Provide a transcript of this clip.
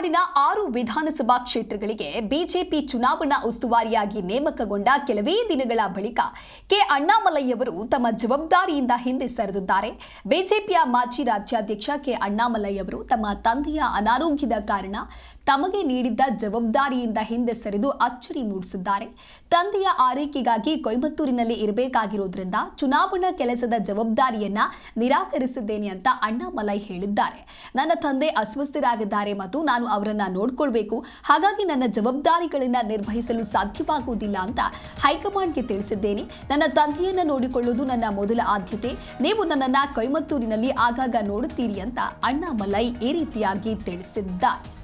ತಮಿಳುನಾಡಿನ ಆರು ವಿಧಾನಸಭಾ ಕ್ಷೇತ್ರಗಳಿಗೆ ಬಿಜೆಪಿ ಚುನಾವಣಾ ಉಸ್ತುವಾರಿಯಾಗಿ ನೇಮಕಗೊಂಡ ಕೆಲವೇ ದಿನಗಳ ಬಳಿಕ ಕೆ ಅಣ್ಣಾಮಲೈಯವರು ತಮ್ಮ ಜವಾಬ್ದಾರಿಯಿಂದ ಹಿಂದೆ ಸರಿದಿದ್ದಾರೆ. ಬಿಜೆಪಿಯ ಮಾಜಿ ರಾಜ್ಯಾಧ್ಯಕ್ಷ ಕೆ ಅಣ್ಣಾಮಲೈಯವರು ತಮ್ಮ ತಂದೆಯ ಅನಾರೋಗ್ಯದ ಕಾರಣ ತಮಗೆ ನೀಡಿದ್ದ ಜವಾಬ್ದಾರಿಯಿಂದ ಹಿಂದೆ ಸರಿದು ಅಚ್ಚರಿ ಮೂಡಿಸಿದ್ದಾರೆ. ತಂದೆಯ ಆರೈಕೆಗಾಗಿ ಕೊಯಮತ್ತೂರಿನಲ್ಲಿ ಇರಬೇಕಾಗಿರೋದ್ರಿಂದ ಚುನಾವಣಾ ಕೆಲಸದ ಜವಾಬ್ದಾರಿಯನ್ನ ನಿರಾಕರಿಸಿದ್ದೇನೆ ಅಂತ ಅಣ್ಣಾಮಲೈ ಹೇಳಿದ್ದಾರೆ. ನನ್ನ ತಂದೆ ಅಸ್ವಸ್ಥರಾಗಿದ್ದಾರೆ ಮತ್ತು ನಾನು ಅವರನ್ನ ನೋಡ್ಕೊಳ್ಬೇಕು. ಹಾಗಾಗಿ ನನ್ನ ಜವಾಬ್ದಾರಿಗಳನ್ನ ನಿರ್ವಹಿಸಲು ಸಾಧ್ಯವಾಗುವುದಿಲ್ಲ ಅಂತ ಹೈಕಮಾಂಡ್ಗೆ ತಿಳಿಸಿದ್ದೇನೆ. ನನ್ನ ತಂದೆಯನ್ನ ನೋಡಿಕೊಳ್ಳುವುದು ನನ್ನ ಮೊದಲ ಆದ್ಯತೆ. ನೀವು ನನ್ನನ್ನ ಕೈಮತ್ತೂರಿನಲ್ಲಿ ಆಗಾಗ ನೋಡುತ್ತೀರಿ ಅಂತ ಅಣ್ಣಾಮಲೈ ಈ ರೀತಿಯಾಗಿ ತಿಳಿಸಿದ್ದಾರೆ.